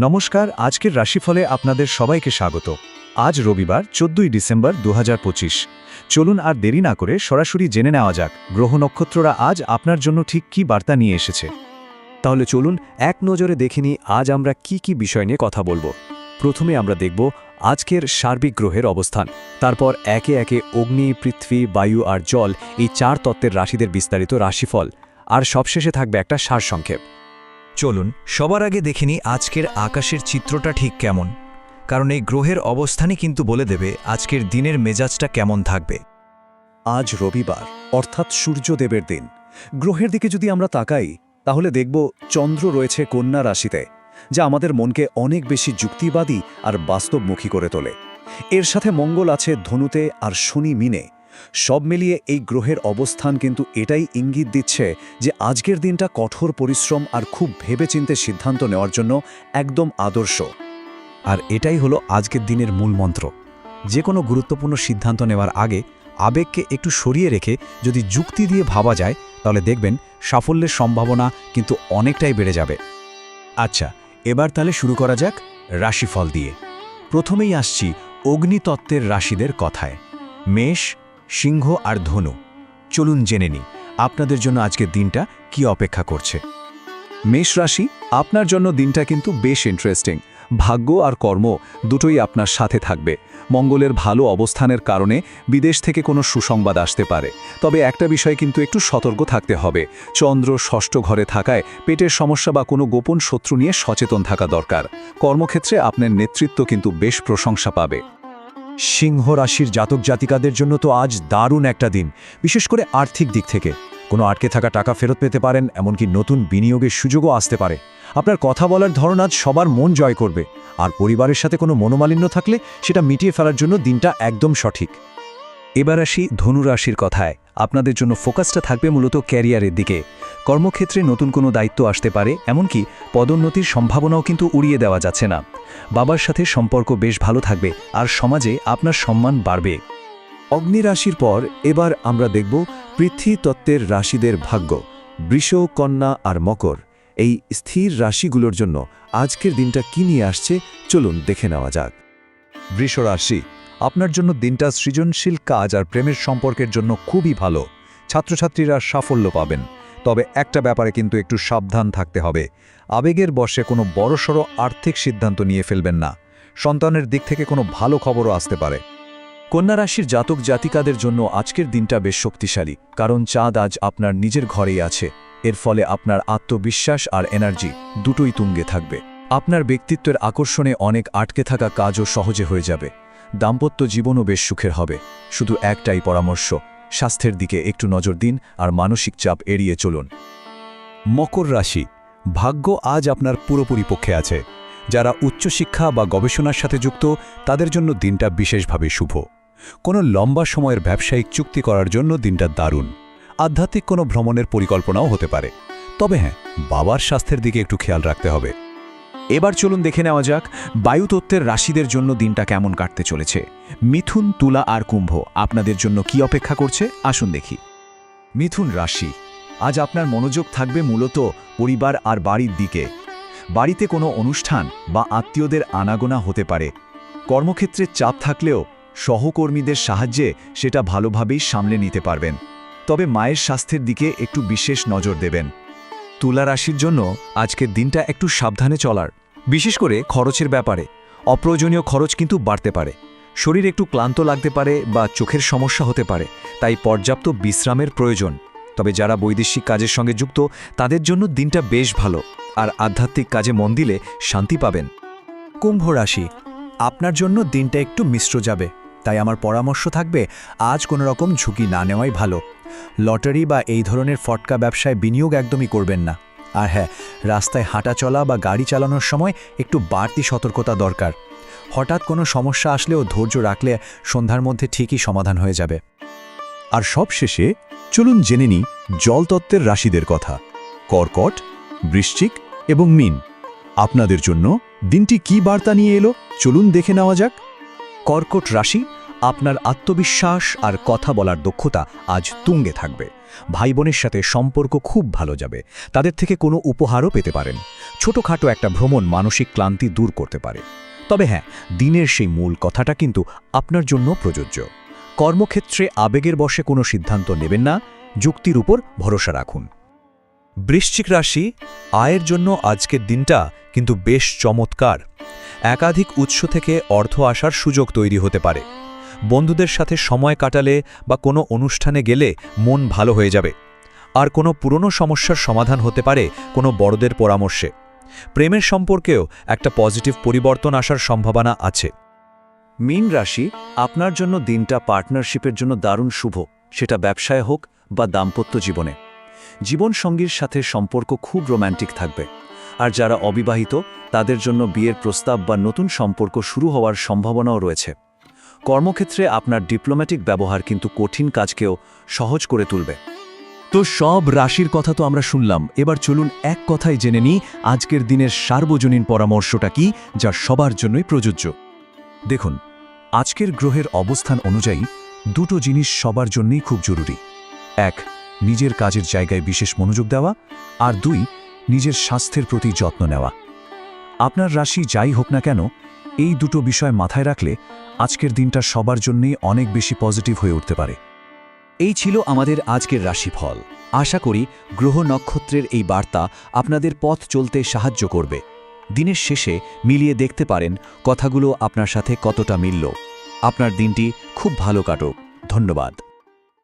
নমস্কার, আজকের রাশিফলে আপনাদের সবাইকে স্বাগত। আজ রবিবার, চোদ্দই ডিসেম্বর দু হাজার পঁচিশ। চলুন আর দেরি না করে সরাসরি জেনে নেওয়া যাক, গ্রহ নক্ষত্ররা আজ আপনার জন্য ঠিক কী বার্তা নিয়ে এসেছে। তাহলে চলুন এক নজরে দেখে আজ আমরা কি কি বিষয় নিয়ে কথা বলব। প্রথমে আমরা দেখব আজকের সার্বিক গ্রহের অবস্থান। তারপর একে একে অগ্নি, পৃথিবী, বায়ু আর জল এই চার তত্ত্বের রাশিদের বিস্তারিত রাশিফল। আর সবশেষে থাকবে একটা সারসংক্ষেপ। চলুন, সবার আগে দেখে নিই আজকের আকাশের চিত্রটা ঠিক কেমন। কারণ এই গ্রহের অবস্থানই কিন্তু বলে দেবে আজকের দিনের মেজাজটা কেমন থাকবে। আজ রবিবার, অর্থাৎ সূর্যদেবের দিন। গ্রহের দিকে যদি আমরা তাকাই, তাহলে দেখব চন্দ্র রয়েছে কন্যা রাশিতে, যা আমাদের মনকে অনেক বেশি যুক্তিবাদী আর বাস্তবমুখী করে তোলে। এর সাথে মঙ্গল আছে ধনুতে আর শনি মিনে। সব মিলিয়ে এই গ্রহের অবস্থান কিন্তু এটাই ইঙ্গিত দিচ্ছে যে আজকের দিনটা কঠোর পরিশ্রম আর খুব ভেবেচিন্তে সিদ্ধান্ত নেওয়ার জন্য একদম আদর্শ। আর এটাই হলো আজকের দিনের মূল মন্ত্র। যে কোনো গুরুত্বপূর্ণ সিদ্ধান্ত নেওয়ার আগে আবেগকে একটু সরিয়ে রেখে যদি যুক্তি দিয়ে ভাবা যায়, তাহলে দেখবেন সাফল্যের সম্ভাবনা কিন্তু অনেকটাই বেড়ে যাবে। আচ্ছা এবার তাহলে শুরু করা যাক রাশিফল দিয়ে। প্রথমেই আসছি অগ্নিতত্ত্বের রাশিদের কথায়। মেষ সিংহ আর ধনু। চলুন জেনে নিই, আপনাদের জন্য আজকের দিনটা কি অপেক্ষা করছে। মেষ রাশি, আপনার জন্য দিনটা কিন্তু বেশ ইন্টারেস্টিং ভাগ্য আর কর্ম দুটোই আপনার সাথে থাকবে। মঙ্গলের ভালো অবস্থানের কারণে বিদেশ থেকে কোনো সুসংবাদ আসতে পারে। তবে একটা বিষয় কিন্তু একটু সতর্ক থাকতে হবে। চন্দ্র ষষ্ঠ ঘরে থাকায় পেটের সমস্যা বা কোনো গোপন শত্রু নিয়ে সচেতন থাকা দরকার। কর্মক্ষেত্রে আপনার নেতৃত্ব কিন্তু বেশ প্রশংসা পাবে। সিংহ রাশির জাতক জাতিকাদের জন্য তো আজ দারুণ একটা দিন, বিশেষ করে আর্থিক দিক থেকে। কোনো আটকে থাকা টাকা ফেরত পেতে পারেন, এমনকি নতুন বিনিয়োগের সুযোগও আসতে পারে। আপনার কথা বলার ধরন আজ সবার মন জয় করবে। আর পরিবারের সাথে কোনো মনোমালিন্য থাকলে সেটা মিটিয়ে ফেলার জন্য দিনটা একদম সঠিক। এবার আসি ধনু রাশির কথায়। আপনাদের জন্য ফোকাসটা থাকবে মূলত ক্যারিয়ারের দিকে। কর্মক্ষেত্রে নতুন কোনো দায়িত্ব আসতে পারে, এমনকি পদোন্নতির সম্ভাবনাও কিন্তু উড়িয়ে দেওয়া যাচ্ছে না। বাবার সাথে সম্পর্ক বেশ ভালো থাকবে, আর সমাজে আপনার সম্মান বাড়বে। অগ্নি রাশির পর এবার আমরা দেখব পৃথ্বী তত্ত্বের রাশিদের ভাগ্য, বৃষ, কন্যা আর মকর। এই স্থির রাশিগুলোর জন্য আজকের দিনটা কী নিয়ে আসছে, চলুন দেখে নেওয়া যাক। বৃষ রাশি আপনার জন্য দিনটা সৃজনশীল কাজ আর প্রেমের সম্পর্কের জন্য খুবই ভালো। ছাত্রছাত্রীরা সাফল্য পাবেন। তবে একটা ব্যাপারে কিন্তু একটু সাবধান থাকতে হবে। আবেগের বশে কোনো বড়সড় আর্থিক সিদ্ধান্ত নিয়ে ফেলবেন না। সন্তানের দিক থেকে কোনো ভালো খবরও আসতে পারে। কন্যা রাশির জাতক জাতিকাদের জন্য আজকের দিনটা বেশ শক্তিশালী, কারণ চাঁদ আজ আপনার নিজের ঘরেই আছে। এর ফলে আপনার আত্মবিশ্বাস আর এনার্জি দুটোই তুঙ্গে থাকবে। আপনার ব্যক্তিত্বের আকর্ষণে অনেক আটকে থাকা কাজও সহজে হয়ে যাবে। দাম্পত্য জীবনও বেশ সুখের হবে। শুধু একটাই পরামর্শ, স্বাস্থ্যের দিকে একটু নজর দিন আর মানসিক চাপ এড়িয়ে চলুন। মকর রাশি, ভাগ্য আজ আপনার পুরোপুরি পক্ষে আছে। যারা উচ্চশিক্ষা বা গবেষণার সাথে যুক্ত, তাদের জন্য দিনটা বিশেষভাবে শুভ। কোনো লম্বা সময়ের ব্যবসায়িক চুক্তি করার জন্য দিনটা দারুণ। আধ্যাত্মিক কোনো ভ্রমণের পরিকল্পনাও হতে পারে। তবে হ্যাঁ বাবার স্বাস্থ্যের দিকে একটু খেয়াল রাখতে হবে। এবার চলুন দেখে নেওয়া যাক বায়ুতত্ত্বের রাশিদের জন্য দিনটা কেমন কাটতে চলেছে। মিথুন, তুলা আর কুম্ভ আপনাদের জন্য কি অপেক্ষা করছে? আসুন দেখি। মিথুন রাশি, আজ আপনার মনোযোগ থাকবে মূলত পরিবার আর বাড়ির দিকে। বাড়িতে কোনো অনুষ্ঠান বা আত্মীয়দের আনাগোনা হতে পারে। কর্মক্ষেত্রে চাপ থাকলেও সহকর্মীদের সাহায্যে সেটা ভালোভাবেই সামলে নিতে পারবেন। তবে মায়ের স্বাস্থ্যের দিকে একটু বিশেষ নজর দেবেন। তুলা রাশির জন্য আজকের দিনটা একটু সাবধানে চলার। বিশেষ করে খরচের ব্যাপারে। অপ্রয়োজনীয় খরচ কিন্তু বাড়তে পারে। শরীর একটু ক্লান্ত লাগতে পারে বা চোখের সমস্যা হতে পারে, তাই পর্যাপ্ত বিশ্রামের প্রয়োজন। তবে যারা বৈদেশিক কাজের সঙ্গে যুক্ত, তাদের জন্য দিনটা বেশ ভালো। আর আধ্যাত্মিক কাজে মন দিলে শান্তি পাবেন। কুম্ভ রাশি, আপনার জন্য দিনটা একটু মিশ্র যাবে, তাই আমার পরামর্শ থাকবে, আজ কোনো রকম ঝুঁকি না নেওয়াই ভালো। লটারি বা এই ধরনের ফটকা ব্যবসায় বিনিয়োগ একদমই করবেন না। আর হ্যাঁ রাস্তায় হাঁটা চলা বা গাড়ি চালানোর সময় একটু বাড়তি সতর্কতা দরকার। হঠাৎ কোনো সমস্যা আসলেও ধৈর্য রাখলে সন্ধ্যার মধ্যে ঠিকই সমাধান হয়ে যাবে। আর সবশেষে চলুন জেনে নিই জলতত্ত্বের রাশিদের কথা। কর্কট, বৃশ্চিক এবং মিন। আপনাদের জন্য দিনটি কি বার্তা নিয়ে এলো? চলুন দেখে নেওয়া যাক। কর্কট রাশি, আপনার আত্মবিশ্বাস আর কথা বলার দক্ষতা আজ তুঙ্গে থাকবে। ভাই বোনের সাথে সম্পর্ক খুব ভালো যাবে। তাদের থেকে কোনো উপহারও পেতে পারেন। ছোটখাটো একটা ভ্রমণ মানসিক ক্লান্তি দূর করতে পারে। তবে হ্যাঁ দিনের সেই মূল কথাটা কিন্তু আপনার জন্য প্রযোজ্য। কর্মক্ষেত্রে আবেগের বশে কোনো সিদ্ধান্ত নেবেন না, যুক্তির উপর ভরসা রাখুন। বৃশ্চিক রাশি, আয়ের জন্য আজকের দিনটা কিন্তু বেশ চমৎকার। একাধিক উৎস থেকে অর্থ আসার সুযোগ তৈরি হতে পারে। বন্ধুদের সাথে সময় কাটালে বা কোনো অনুষ্ঠানে গেলে মন ভালো হয়ে যাবে। আর কোনো পুরনো সমস্যার সমাধান হতে পারে কোনো বড়দের পরামর্শে। প্রেমের সম্পর্কেও একটা পজিটিভ পরিবর্তন আসার সম্ভাবনা আছে। মীন রাশি আপনার জন্য দিনটা পার্টনারশিপের জন্য দারুণ শুভ, সেটা ব্যবসায় হোক বা দাম্পত্য জীবনে। জীবনসঙ্গীর সাথে সম্পর্ক খুব রোম্যান্টিক থাকবে। আর যারা অবিবাহিত, তাদের জন্য বিয়ের প্রস্তাব বা নতুন সম্পর্ক শুরু হওয়ার সম্ভাবনাও রয়েছে। কর্মক্ষেত্রে আপনার ডিপ্লোম্যাটিক ব্যবহার কিন্তু কঠিন কাজকেও সহজ করে তুলবে। তো সব রাশির কথা তো আমরা শুনলাম। এবার চলুন এক কথায় জেনে নিই আজকের দিনের সার্বজনীন পরামর্শটা কি, যা সবার জন্যই প্রযোজ্য। দেখুন, আজকের গ্রহের অবস্থান অনুযায়ী দুটো জিনিস সবার জন্যই খুব জরুরি। এক, নিজের কাজের জায়গায় বিশেষ মনোযোগ দেওয়া, আর দুই, নিজের স্বাস্থ্যের প্রতি যত্ন নেওয়া। আপনার রাশি যাই হোক না কেন এই দুটো বিষয় মাথায় রাখলে আজকের দিনটা সবার জন্যই অনেক বেশি পজিটিভ হয়ে উঠতে পারে। এই ছিল আমাদের আজকের রাশিফল। আশা করি গ্রহ নক্ষত্রের এই বার্তা আপনাদের পথ চলতে সাহায্য করবে। দিনের শেষে মিলিয়ে দেখতে পারেন কথাগুলো আপনার সাথে কতটা মিলল। আপনার দিনটি খুব ভালো কাটুক। ধন্যবাদ।